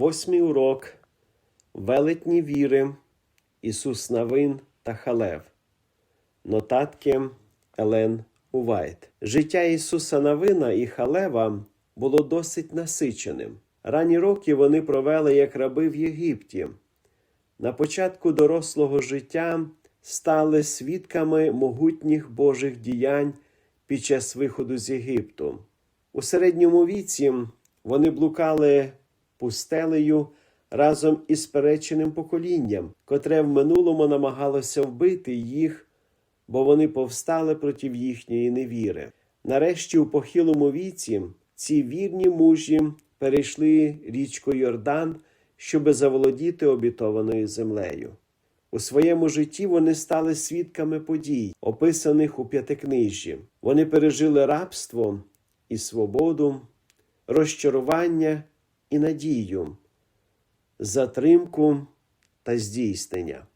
Восьмий урок Велетні віри Ісус Навин та Халев. Нотатки Елен Увайт. Життя Ісуса Навина і Халева було досить насиченим. Ранні роки вони провели як раби в Єгипті. На початку дорослого життя стали свідками могутніх Божих діянь під час виходу з Єгипту. У середньому віці вони блукали пустелею разом із переченим поколінням, котре в минулому намагалося вбити їх, бо вони повстали проти їхньої невіри. Нарешті, у похилому віці, ці вірні мужі перейшли річку Йордан, щоби заволодіти обітованою землею. У своєму житті вони стали свідками подій, описаних у п'ятикнижжі. Вони пережили рабство і свободу, розчарування і надію, затримку та здійснення.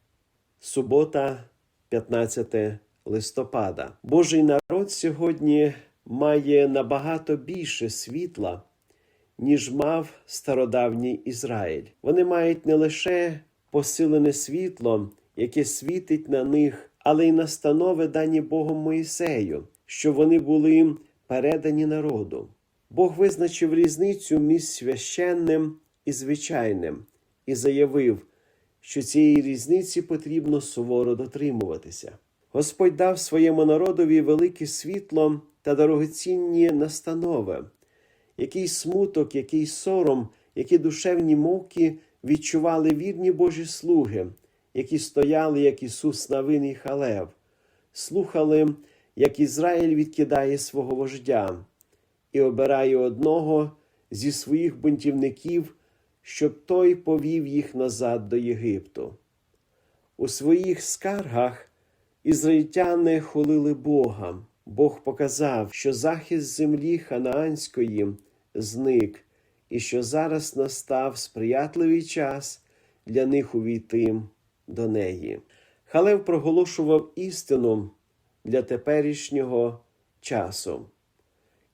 Субота, 15 листопада. Божий народ сьогодні має набагато більше світла, ніж мав стародавній Ізраїль. Вони мають не лише посилене світло, яке світить на них, але й настанови дані Богом Моїсею, що вони були передані народу. Бог визначив різницю між священним і звичайним і заявив, що цієї різниці потрібно суворо дотримуватися. Господь дав своєму народові велике світло та дорогоцінні настанови, який смуток, який сором, які душевні муки відчували вірні Божі слуги, які стояли, як Ісус Навин і Халев, слухали, як Ізраїль відкидає свого вождя і обирає одного зі своїх бунтівників, щоб той повів їх назад до Єгипту. У своїх скаргах ізраїльтяни хулили Бога. Бог показав, що захист землі ханаанської зник, і що зараз настав сприятливий час для них увійти до неї. Халев проголошував істину для теперішнього часу.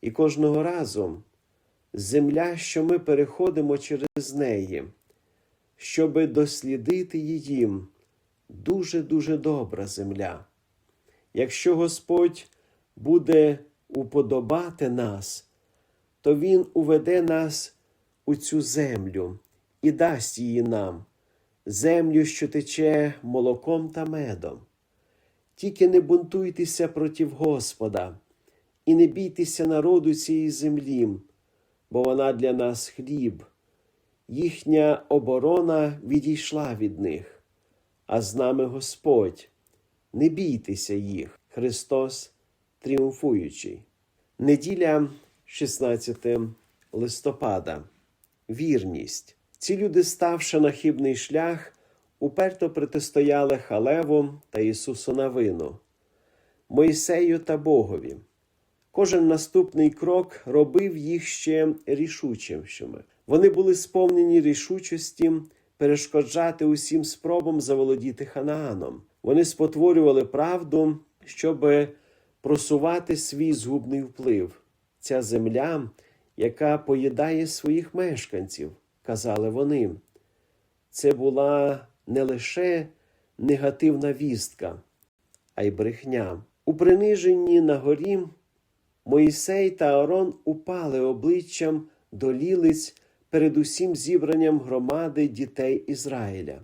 І кожного разу земля, що ми переходимо через неї, щоби дослідити її, дуже-дуже добра земля. Якщо Господь буде уподобати нас, то Він уведе нас у цю землю і дасть її нам, землю, що тече молоком та медом. Тільки не бунтуйтеся проти Господа і не бійтеся народу цієї землі, бо вона для нас хліб. Їхня оборона відійшла від них, а з нами Господь. Не бійтеся їх, Христос тріумфуючий. Неділя 16 листопада. Вірність. Ці люди, ставши на хибний шлях, уперто протистояли Халеву та Ісусу Навину, Мойсею та Богові. Кожен наступний крок робив їх ще рішучішими. Вони були сповнені рішучості перешкоджати усім спробам заволодіти Ханааном. Вони спотворювали правду, щоб просувати свій згубний вплив. Ця земля, яка поїдає своїх мешканців, казали вони. Це була не лише негативна вістка, а й брехня. У приниженні на горі Моїсей та Аарон упали обличчям до лілиць перед усім зібранням громади дітей Ізраїля,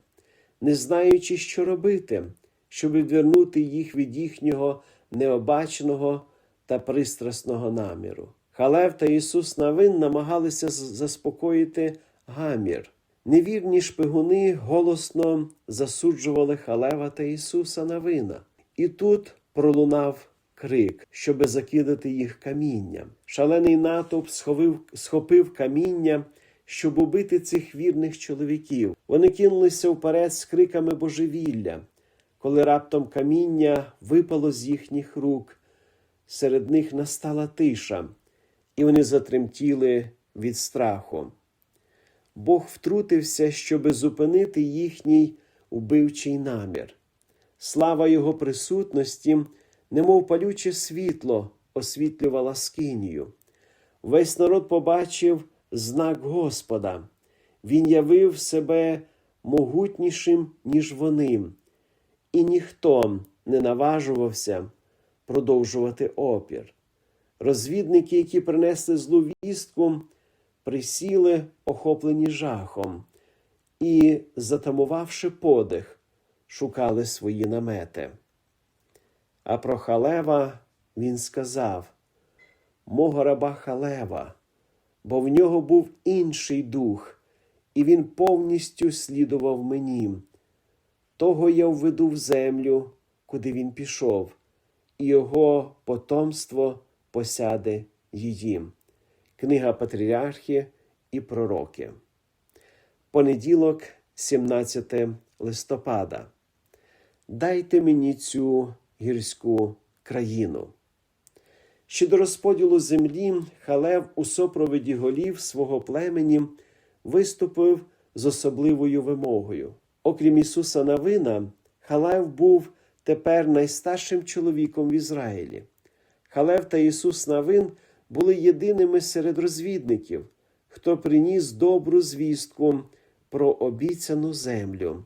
не знаючи, що робити, щоб відвернути їх від їхнього необаченого та пристрасного наміру. Халев та Ісус Навин намагалися заспокоїти гамір. Невірні шпигуни голосно засуджували Халева та Ісуса Навина. І тут пролунав крик, щоби закидати їх камінням. Шалений натовп сховив, схопив каміння, щоб убити цих вірних чоловіків. Вони кинулися вперед з криками божевілля, коли раптом каміння випало з їхніх рук. Серед них настала тиша, і вони затремтіли від страху. Бог втрутився, щоби зупинити їхній убивчий намір. Слава Його присутності, немов палюче світло, освітлювала скинію. Весь народ побачив знак Господа. Він явив себе могутнішим, ніж вони, і ніхто не наважувався продовжувати опір. Розвідники, які принесли злу вістку, присіли, охоплені жахом, і, затамувавши подих, шукали свої намети. А про Халева він сказав мого раба Халева, бо в нього був інший дух, і він повністю слідував мені. Того я введу в землю, куди він пішов, і його потомство посяде її. Книга Патріархи і Пророки. Понеділок, 17 листопада. Дайте мені цю гірську країну. Щодо розподілу землі, Халев у супроводі голів свого племені виступив з особливою вимогою. Окрім Ісуса Навина, Халев був тепер найстаршим чоловіком в Ізраїлі. Халев та Ісус Навин були єдиними серед розвідників, хто приніс добру звістку про обіцяну землю,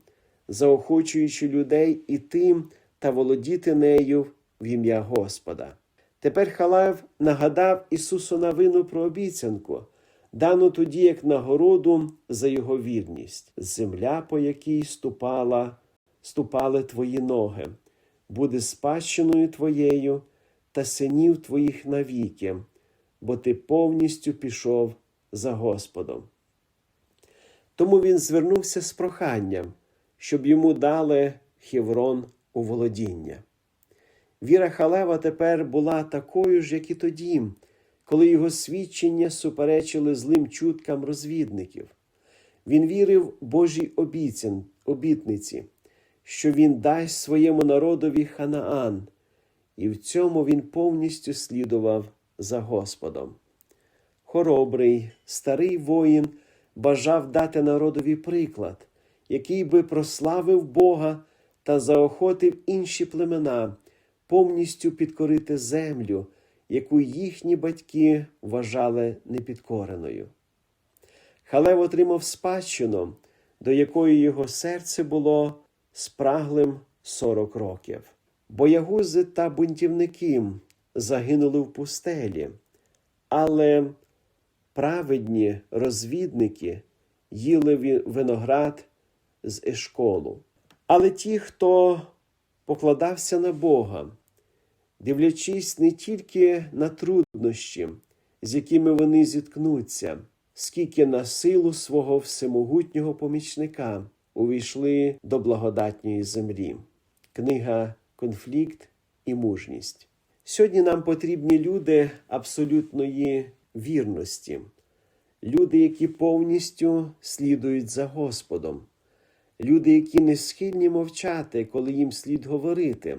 заохочуючи людей іти та володіти нею в ім'я Господа. Тепер Халев нагадав Ісусу Навину про обіцянку, дану тоді як нагороду за його вірність. Земля, по якій ступала, ступали твої ноги, буде спадщиною твоєю та синів твоїх навіки, бо ти повністю пішов за Господом. Тому він звернувся з проханням, щоб йому дали Хеврон у володіння. Віра Халева тепер була такою ж, як і тоді, коли його свідчення суперечили злим чуткам розвідників. Він вірив Божій обіцян, обітниці, що він дасть своєму народові Ханаан, і в цьому він повністю слідував за Господом. Хоробрий, старий воїн бажав дати народові приклад, який би прославив Бога та заохотив інші племена повністю підкорити землю, яку їхні батьки вважали непідкореною. Халев отримав спадщину, до якої його серце було спраглим сорок років. Боягузи та бунтівники загинули в пустелі, але праведні розвідники їли виноград з ешколу. Але ті, хто покладався на Бога, дивлячись не тільки на труднощі, з якими вони зіткнуться, скільки на силу свого всемогутнього помічника увійшли до благодатньої землі. Книга Конфлікт і мужність. Сьогодні нам потрібні люди абсолютної вірності, люди, які повністю слідують за Господом, люди, які не схильні мовчати, коли їм слід говорити,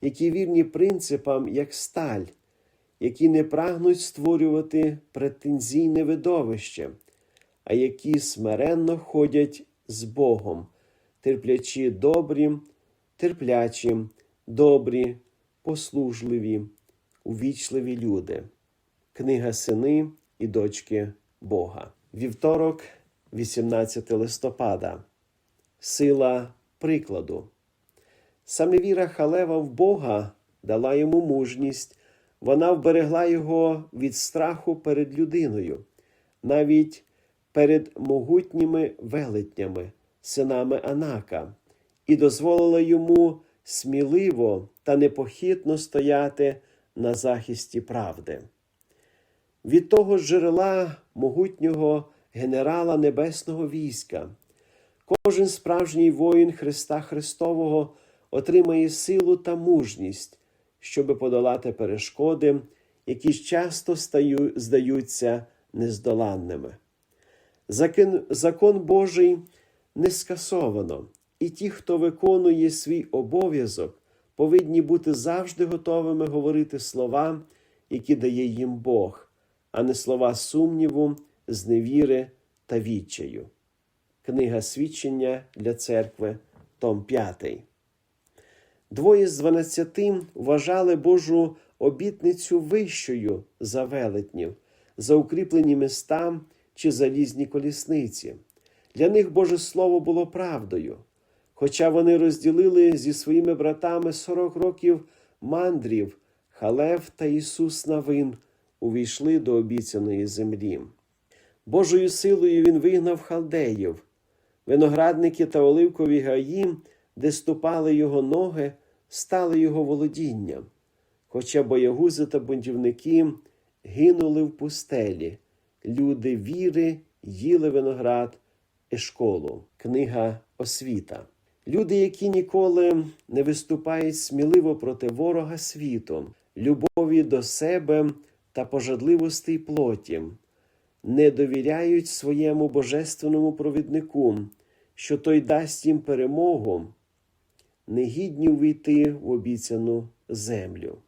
які вірні принципам, як сталь, які не прагнуть створювати претензійне видовище, а які смиренно ходять з Богом, терплячи добрі, терплячі, добрі, послужливі, увічливі люди. Книга Сини і дочки Бога. Вівторок, 18 листопада. Сила прикладу. Саме віра Халева в Бога дала йому мужність, вона вберегла його від страху перед людиною, навіть перед могутніми велетнями, синами Анака, і дозволила йому сміливо та непохитно стояти на захисті правди. Від того джерела могутнього генерала небесного війська. Кожен справжній воїн Христа Христового отримає силу та мужність, щоби подолати перешкоди, які часто стаю, здаються нездоланними. Закон, закон Божий не скасовано, і ті, хто виконує свій обов'язок, повинні бути завжди готовими говорити слова, які дає їм Бог, а не слова сумніву, зневіри та відчаю. Книга свідчення для церкви, Том 5. Двоє з дванадцяти вважали Божу обітницю вищою за велетнів, за укріплені міста чи залізні колісниці. Для них Боже Слово було правдою. Хоча вони розділили зі своїми братами 40 років мандрів, Халев та Ісус Навин увійшли до обіцяної землі. Божою силою він вигнав халдеїв, виноградники та оливкові гаї, де ступали його ноги, стали його володінням. Хоча боягузи та бунтівники гинули в пустелі, люди віри їли виноград Ешколу, книга Освіта. Люди, які ніколи не виступають сміливо проти ворога світу, любові до себе та пожадливостей плоті, не довіряють своєму божественному провіднику, що той дасть їм перемогу, негідні увійти в обіцяну землю.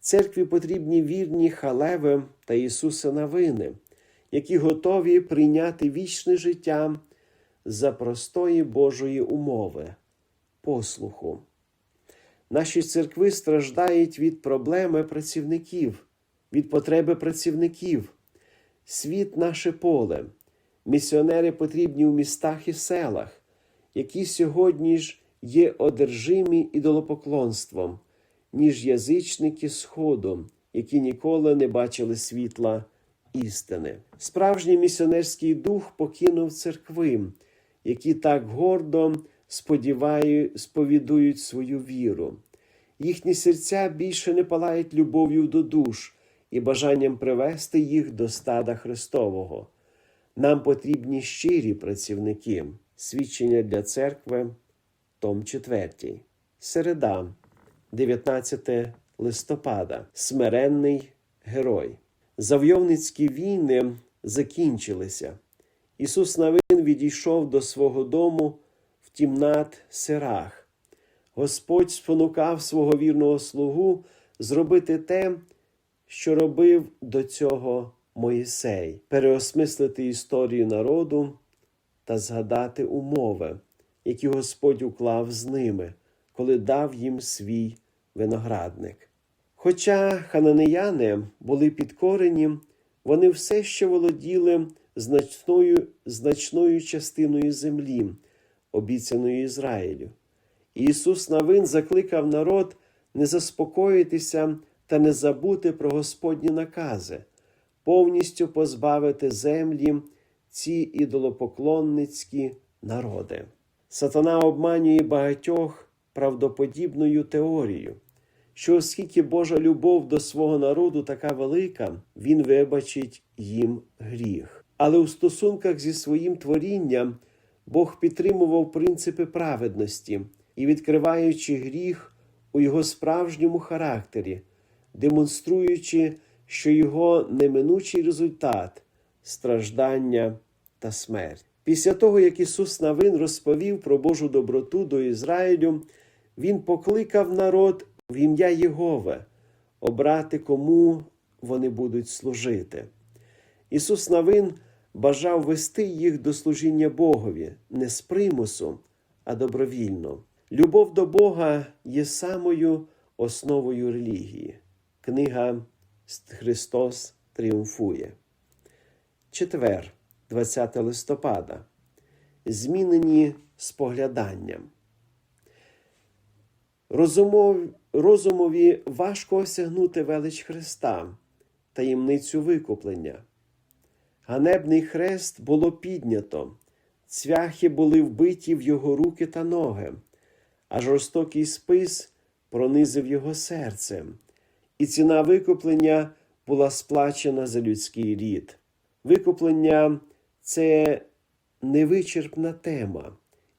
Церкві потрібні вірні халеви та Ісуса Навини, які готові прийняти вічне життя за простої Божої умови, послуху. Наші церкви страждають від проблеми працівників, від потреби працівників. Світ наше поле. Місіонери потрібні у містах і селах, які сьогодні ж є одержимі ідолопоклонством, ніж язичники Сходу, які ніколи не бачили світла істини. Справжній місіонерський дух покинув церкви, які так гордо сподіваю, сповідують свою віру. Їхні серця більше не палають любов'ю до душ і бажанням привести їх до стада Христового. Нам потрібні щирі працівники, свідчення для церкви, том 4. Середа, 19 листопада. Смиренний герой. Завойовницькі війни закінчилися. Ісус Навин відійшов до свого дому в тімнат сирах. Господь спонукав свого вірного слугу зробити те, що робив до цього Моїсей, переосмислити історію народу та згадати умови, які Господь уклав з ними, коли дав їм свій виноградник. Хоча хананеяни були підкорені, вони все ще володіли значною, значною частиною землі, обіцяної Ізраїлю. Ісус Навин закликав народ не заспокоїтися та не забути про Господні накази, повністю позбавити землі ці ідолопоклонницькі народи. Сатана обманює багатьох правдоподібною теорією, що оскільки Божа любов до свого народу така велика, Він вибачить їм гріх. Але у стосунках зі своїм творінням Бог підтримував принципи праведності і, відкриваючи гріх у його справжньому характері, демонструючи, що його неминучий результат страждання та смерть. Після того, як Ісус Навин розповів про Божу доброту до Ізраїлю, Він покликав народ в ім'я Єгове обрати, кому вони будуть служити. Ісус Навин бажав вести їх до служіння Богові не з примусу, а добровільно. Любов до Бога є самою основою релігії. Книга Христос тріумфує. Четвер, 20 листопада. Змінені спогляданням. Розумов, розумові важко осягнути велич Христа, таємницю викуплення. Ганебний хрест було піднято, цвяхи були вбиті в його руки та ноги, а жорстокий спис пронизив його серце, і ціна викуплення була сплачена за людський рід. Викуплення це невичерпна тема,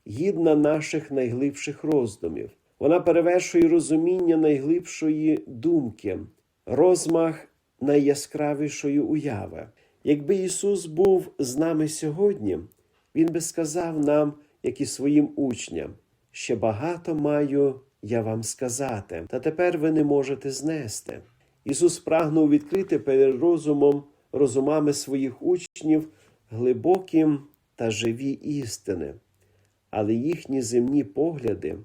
гідна наших найглибших роздумів. Вона перевершує розуміння найглибшої думки, розмах найяскравішої уяви. Якби Ісус був з нами сьогодні, Він би сказав нам, як і своїм учням, ще багато маю я вам сказати, та тепер ви не можете знести. Ісус прагнув відкрити перед розумом, розумами своїх учнів глибокі та живі істини, але їхні земні погляди,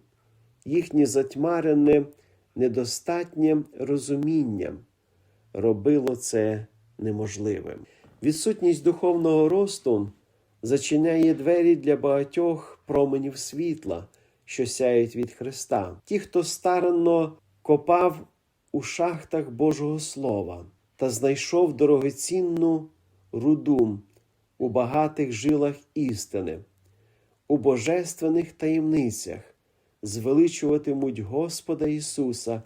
їхнє затьмарене недостатнє розуміння робило це неможливим. Відсутність духовного росту зачиняє двері для багатьох променів світла, що сяють від Христа. Ті, хто старанно копав у шахтах Божого Слова та знайшов дорогоцінну руду у багатих жилах істини, у божественних таємницях, звеличуватимуть Господа Ісуса,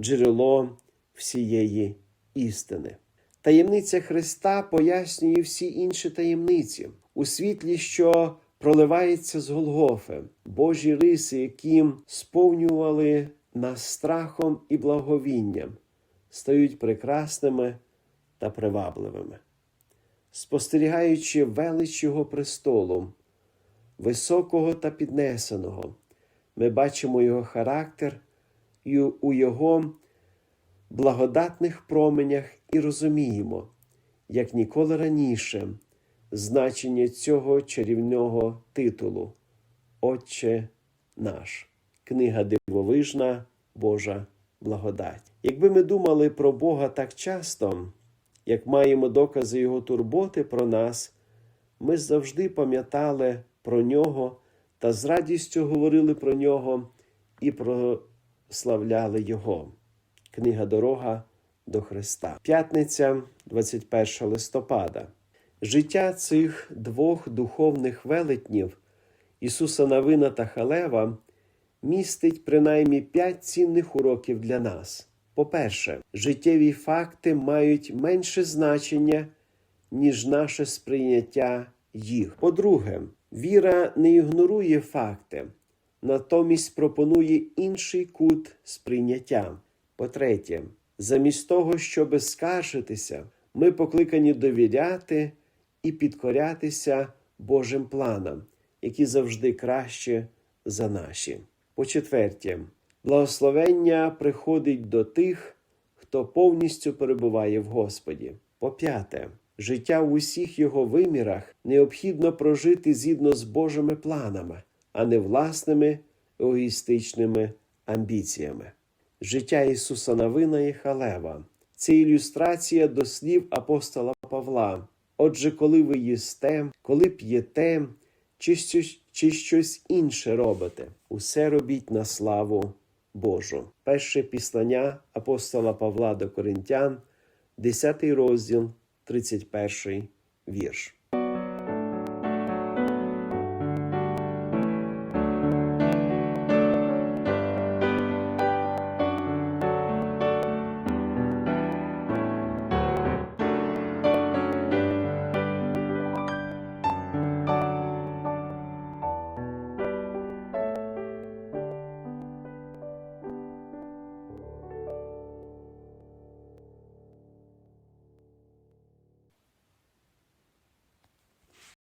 джерело всієї істини. Таємниця Христа пояснює всі інші таємниці у світлі, що проливається з Голгофи, Божі риси, які сповнювали нас страхом і благовінням, стають прекрасними та привабливими. Спостерігаючи велич Його престолу, високого та піднесеного, ми бачимо Його характер і у Його благодатних променях і розуміємо, як ніколи раніше, значення цього чарівного титулу Отче наш, книга дивовижна Божа благодать. Якби ми думали про Бога так часто, як маємо докази Його турботи про нас, ми завжди пам'ятали про нього та з радістю говорили про нього і прославляли Його. Книга Дорога до Христа. П'ятниця, 21 листопада. Життя цих двох духовних велетнів Ісуса Навина та Халева містить принаймні п'ять цінних уроків для нас. По-перше, життєві факти мають менше значення, ніж наше сприйняття їх. По-друге, віра не ігнорує факти, натомість пропонує інший кут сприйняття. По-третє, замість того, щоби скаржитися, ми покликані довіряти і підкорятися Божим планам, які завжди краще за наші. По-четверте, благословення приходить до тих, хто повністю перебуває в Господі. По-п'яте, життя в усіх його вимірах необхідно прожити згідно з Божими планами, а не власними егоїстичними амбіціями. Життя Ісуса Навина і Халева це ілюстрація до слів апостола Павла. Отже, коли ви їсте, коли п'єте, чи щось, чи щось інше робите, усе робіть на славу Божу. Перше післання апостола Павла до Коринтян, 10 розділ, 31 вірш.